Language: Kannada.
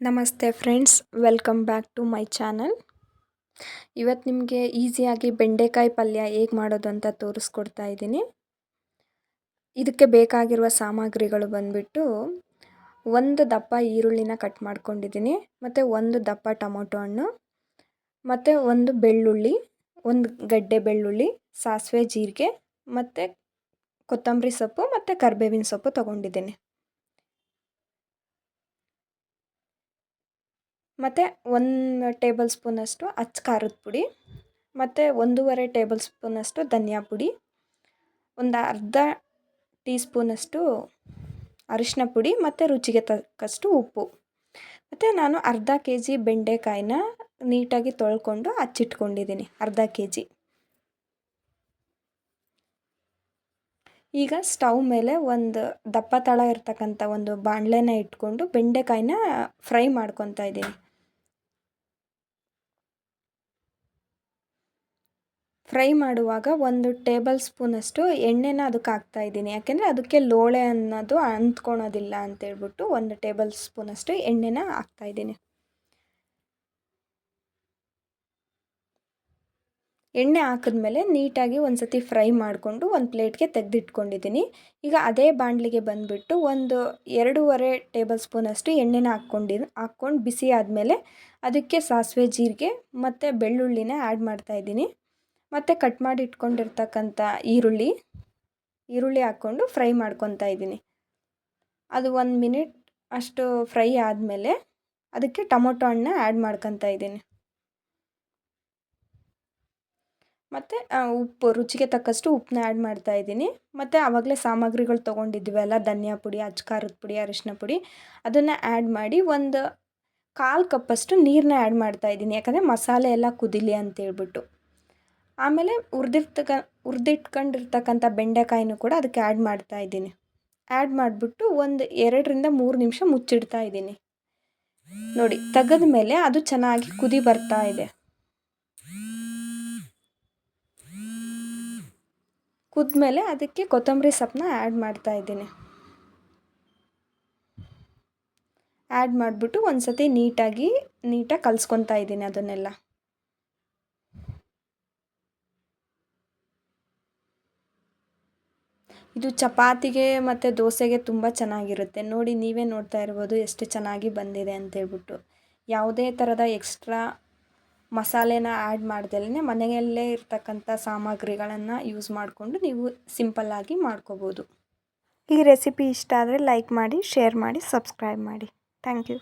ನಮಸ್ತೆ friends, welcome back to my channel. ಇವತ್ತು ನಿಮಗೆ ಈಸಿಯಾಗಿ ಬೆಂಡೆಕಾಯಿ ಪಲ್ಯ ಹೇಗೆ ಮಾಡೋದು ಅಂತ ತೋರಿಸ್ಕೊಡ್ತಾ ಇದ್ದೀನಿ. ಇದಕ್ಕೆ ಬೇಕಾಗಿರುವ ಸಾಮಗ್ರಿಗಳು ಬಂದುಬಿಟ್ಟು ಒಂದು ದಪ್ಪ ಈರುಳ್ಳಿನ ಕಟ್ ಮಾಡ್ಕೊಂಡಿದ್ದೀನಿ, ಮತ್ತು ಒಂದು ದಪ್ಪ ಟೊಮೊಟೊ ಹಣ್ಣು, ಮತ್ತು ಒಂದು ಬೆಳ್ಳುಳ್ಳಿ, ಒಂದು ಗಡ್ಡೆ ಬೆಳ್ಳುಳ್ಳಿ, ಸಾಸಿವೆ ಜೀರಿಗೆ, ಮತ್ತು ಕೊತ್ತಂಬರಿ ಸೊಪ್ಪು, ಮತ್ತು ಕರಿಬೇವಿನ ಸೊಪ್ಪು ತೊಗೊಂಡಿದ್ದೀನಿ. ಮತ್ತು ಒಂದು ಟೇಬಲ್ ಸ್ಪೂನಷ್ಟು ಅಚ್ಚ ಖಾರದ ಪುಡಿ, ಮತ್ತು ಒಂದೂವರೆ ಟೇಬಲ್ ಸ್ಪೂನಷ್ಟು ಧನಿಯಾ ಪುಡಿ, ಒಂದು ಅರ್ಧ ಟೀ ಸ್ಪೂನಷ್ಟು ಅರಿಶಿನ ಪುಡಿ, ಮತ್ತು ರುಚಿಗೆ ತಕ್ಕಷ್ಟು ಉಪ್ಪು. ಮತ್ತು ನಾನು ಅರ್ಧ ಕೆ ಜಿ ಬೆಂಡೆಕಾಯಿನ ನೀಟಾಗಿ ತೊಳ್ಕೊಂಡು ಹಚ್ಚಿಟ್ಕೊಂಡಿದ್ದೀನಿ ಅರ್ಧ ಕೆ ಜಿ ಈಗ ಸ್ಟವ್ ಮೇಲೆ ಒಂದು ದಪ್ಪ ತಳ ಇರ್ತಕ್ಕಂಥ ಒಂದು ಬಾಣಲೆನ ಇಟ್ಕೊಂಡು ಬೆಂಡೆಕಾಯಿನ ಫ್ರೈ ಮಾಡ್ಕೊತಾ ಇದ್ದೀನಿ. ಫ್ರೈ ಮಾಡುವಾಗ ಒಂದು ಟೇಬಲ್ ಸ್ಪೂನಷ್ಟು ಎಣ್ಣೆನ ಅದಕ್ಕೆ ಹಾಕ್ತಾ ಇದ್ದೀನಿ. ಯಾಕೆಂದರೆ ಅದಕ್ಕೆ ಲೋಳೆ ಅನ್ನೋದು ಅಂತ್ಕೊಳೋದಿಲ್ಲ ಅಂತೇಳ್ಬಿಟ್ಟು ಒಂದು ಟೇಬಲ್ ಸ್ಪೂನಷ್ಟು ಎಣ್ಣೆನ ಹಾಕ್ತಾ ಇದ್ದೀನಿ. ಎಣ್ಣೆ ಹಾಕಿದ್ಮೇಲೆ ನೀಟಾಗಿ ಒಂದು ಸತಿ ಫ್ರೈ ಮಾಡಿಕೊಂಡು ಒಂದು ಪ್ಲೇಟ್ಗೆ ತೆಗೆದಿಟ್ಕೊಂಡಿದ್ದೀನಿ. ಈಗ ಅದೇ ಬಾಣಲಿಗೆ ಬಂದುಬಿಟ್ಟು ಒಂದು ಎರಡೂವರೆ ಟೇಬಲ್ ಸ್ಪೂನಷ್ಟು ಎಣ್ಣೆನ ಹಾಕ್ಕೊಂಡಿ ಹಾಕ್ಕೊಂಡು ಬಿಸಿ ಆದಮೇಲೆ ಅದಕ್ಕೆ ಸಾಸಿವೆ ಜೀರಿಗೆ ಮತ್ತು ಬೆಳ್ಳುಳ್ಳಿನ ಆ್ಯಡ್ ಮಾಡ್ತಾಯಿದ್ದೀನಿ ಮತ್ತು ಕಟ್ ಮಾಡಿ ಇಟ್ಕೊಂಡಿರ್ತಕ್ಕಂಥ ಈರುಳ್ಳಿ ಈರುಳ್ಳಿ ಹಾಕ್ಕೊಂಡು ಫ್ರೈ ಮಾಡ್ಕೊತಾ ಇದ್ದೀನಿ. ಅದು ಒಂದು ಮಿನಿಟ್ ಅಷ್ಟು ಫ್ರೈ ಆದಮೇಲೆ ಅದಕ್ಕೆ ಟೊಮೊಟೊ ಹಣ್ಣನ್ನ ಆ್ಯಡ್ ಮಾಡ್ಕೊತಾ ಇದ್ದೀನಿ. ಮತ್ತು ಉಪ್ಪು, ರುಚಿಗೆ ತಕ್ಕಷ್ಟು ಉಪ್ಪನ್ನ ಆ್ಯಡ್ ಮಾಡ್ತಾ ಇದ್ದೀನಿ. ಮತ್ತು ಆವಾಗಲೇ ಸಾಮಗ್ರಿಗಳು ತೊಗೊಂಡಿದ್ವಲ್ಲ ಧನಿಯಾ ಪುಡಿ ಅಚ್ಚ ಖಾರದ ಪುಡಿ ಅರಿಶಿನ ಪುಡಿ, ಅದನ್ನು ಆ್ಯಡ್ ಮಾಡಿ ಒಂದು ಕಾಲು ಕಪ್ಪಷ್ಟು ನೀರನ್ನ ಆ್ಯಡ್ ಮಾಡ್ತಾ ಇದ್ದೀನಿ. ಯಾಕಂದರೆ ಮಸಾಲೆ ಎಲ್ಲ ಕುದಿಲಿ ಅಂತೇಳ್ಬಿಟ್ಟು ಆಮೇಲೆ ಹುರ್ದಿರ್ತಕ, ಹುರ್ದಿಟ್ಕೊಂಡಿರ್ತಕ್ಕಂಥ ಬೆಂಡೆಕಾಯಿನೂ ಕೂಡ ಅದಕ್ಕೆ ಆ್ಯಡ್ ಮಾಡ್ತಾ ಇದ್ದೀನಿ. ಆ್ಯಡ್ ಮಾಡಿಬಿಟ್ಟು ಒಂದು ಎರಡರಿಂದ ಮೂರು ನಿಮಿಷ ಮುಚ್ಚಿಡ್ತಾ ಇದ್ದೀನಿ. ನೋಡಿ, ತೆಗೆದ ಮೇಲೆ ಅದು ಚೆನ್ನಾಗಿ ಕುದಿ ಬರ್ತಾ ಇದೆ. ಕುದ್ಮೇಲೆ ಅದಕ್ಕೆ ಕೊತ್ತಂಬರಿ ಸೊಪ್ಪನ್ನ ಆ್ಯಡ್ ಮಾಡ್ತಾ ಇದ್ದೀನಿ. ಆ್ಯಡ್ ಮಾಡಿಬಿಟ್ಟು ಒಂದು ಸತಿ ನೀಟಾಗಿ ನೀಟಾಗಿ ಕಲ್ಸ್ಕೊತಾ ಇದ್ದೀನಿ ಅದನ್ನೆಲ್ಲ. ಇದು ಚಪಾತಿಗೆ ಮತ್ತು ದೋಸೆಗೆ ತುಂಬ ಚೆನ್ನಾಗಿರುತ್ತೆ. ನೋಡಿ, ನೀವೇ ನೋಡ್ತಾ ಇರ್ಬೋದು ಎಷ್ಟು ಚೆನ್ನಾಗಿ ಬಂದಿದೆ ಅಂತೇಳ್ಬಿಟ್ಟು ಯಾವುದೇ ಥರದ ಎಕ್ಸ್ಟ್ರಾ ಮಸಾಲೆನ ಆ್ಯಡ್ ಮಾಡ್ದಲೇ ಮನೆಯಲ್ಲೇ ಇರ್ತಕ್ಕಂಥ ಸಾಮಗ್ರಿಗಳನ್ನು ಯೂಸ್ ಮಾಡಿಕೊಂಡು ನೀವು ಸಿಂಪಲ್ಲಾಗಿ ಮಾಡ್ಕೋಬೋದು. ಈ ರೆಸಿಪಿ ಇಷ್ಟ ಆದರೆ ಲೈಕ್ ಮಾಡಿ, ಶೇರ್ ಮಾಡಿ, ಸಬ್ಸ್ಕ್ರೈಬ್ ಮಾಡಿ. Thank you.